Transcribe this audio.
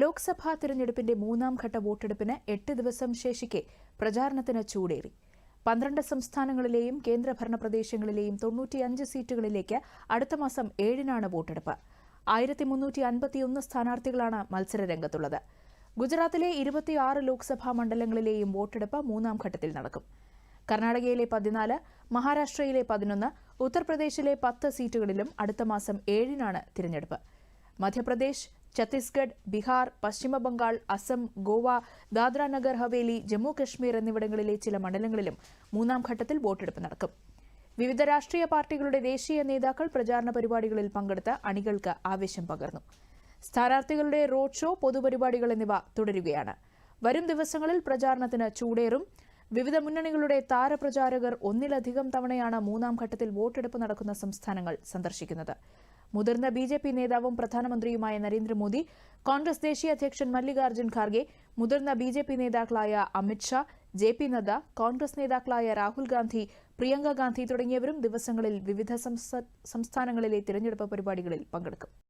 ലോക്സഭാ തിരഞ്ഞെടുപ്പിന്റെ മൂന്നാം ഘട്ട വോട്ടെടുപ്പിന് എട്ട് ദിവസം ശേഷിക്കെ പ്രചാരണത്തിന് ചൂടേറി. പന്ത്രണ്ട് സംസ്ഥാനങ്ങളിലെയും കേന്ദ്രഭരണ പ്രദേശങ്ങളിലെയും തൊണ്ണൂറ്റിയഞ്ച് സീറ്റുകളിലേക്ക് അടുത്ത മാസം ഏഴിനാണ് വോട്ടെടുപ്പ്. ആയിരത്തി മുന്നൂറ്റി അൻപത്തിയൊന്ന് സ്ഥാനാർത്ഥികളാണ് മത്സരരംഗത്തുള്ളത് ഗുജറാത്തിലെ ഇരുപത്തിയാറ് ലോക്സഭാ മണ്ഡലങ്ങളിലെയും വോട്ടെടുപ്പ് മൂന്നാം ഘട്ടത്തിൽ നടക്കും. കർണാടകയിലെ പതിനാല് മഹാരാഷ്ട്രയിലെ പതിനൊന്ന് ഉത്തർപ്രദേശിലെ പത്ത് സീറ്റുകളിലും അടുത്ത മാസം ഏഴിനാണ് തിരഞ്ഞെടുപ്പ്. മധ്യപ്രദേശ് ഛത്തീസ്ഗഡ് ബീഹാർ പശ്ചിമബംഗാൾ അസം ഗോവ ദാദ്രാനഗർ ഹവേലി ജമ്മു കശ്മീർ എന്നിവിടങ്ങളിലെ ചില മണ്ഡലങ്ങളിലും മൂന്നാം ഘട്ടത്തിൽ വോട്ടെടുപ്പ് നടക്കും. വിവിധ രാഷ്ട്രീയ പാർട്ടികളുടെ ദേശീയ നേതാക്കൾ പ്രചാരണ പരിപാടികളിൽ പങ്കെടുത്ത് അണികൾക്ക് ആവേശം പകർന്നു. സ്ഥാനാർത്ഥികളുടെ റോഡ് ഷോ പൊതുപരിപാടികൾ എന്നിവ തുടരുകയാണ്. വരും ദിവസങ്ങളിൽ പ്രചാരണത്തിന് ചൂടേറും. വിവിധ മുന്നണികളുടെ താരപ്രചാരകർ ഒന്നിലധികം തവണയാണ് മൂന്നാം ഘട്ടത്തിൽ വോട്ടെടുപ്പ് നടക്കുന്ന സംസ്ഥാനങ്ങൾ സന്ദർശിക്കുന്നത്. മുതിർന്ന ബി ജെ പി നേതാവും പ്രധാനമന്ത്രിയുമായ നരേന്ദ്രമോദി കോൺഗ്രസ് ദേശീയ അധ്യക്ഷൻ മല്ലികാർജുൻ ഖാർഗെ മുതിർന്ന ബി ജെ പി നേതാക്കളായ അമിത്ഷാ ജെ പി നദ്ദ കോൺഗ്രസ് നേതാക്കളായ രാഹുൽ ഗാന്ധി പ്രിയങ്ക ഗാന്ധി തുടങ്ങിയവരും ദിവസങ്ങളിൽ വിവിധ സംസ്ഥാനങ്ങളിലെ തിരഞ്ഞെടുപ്പ് പരിപാടികളിൽ പങ്കെടുക്കും.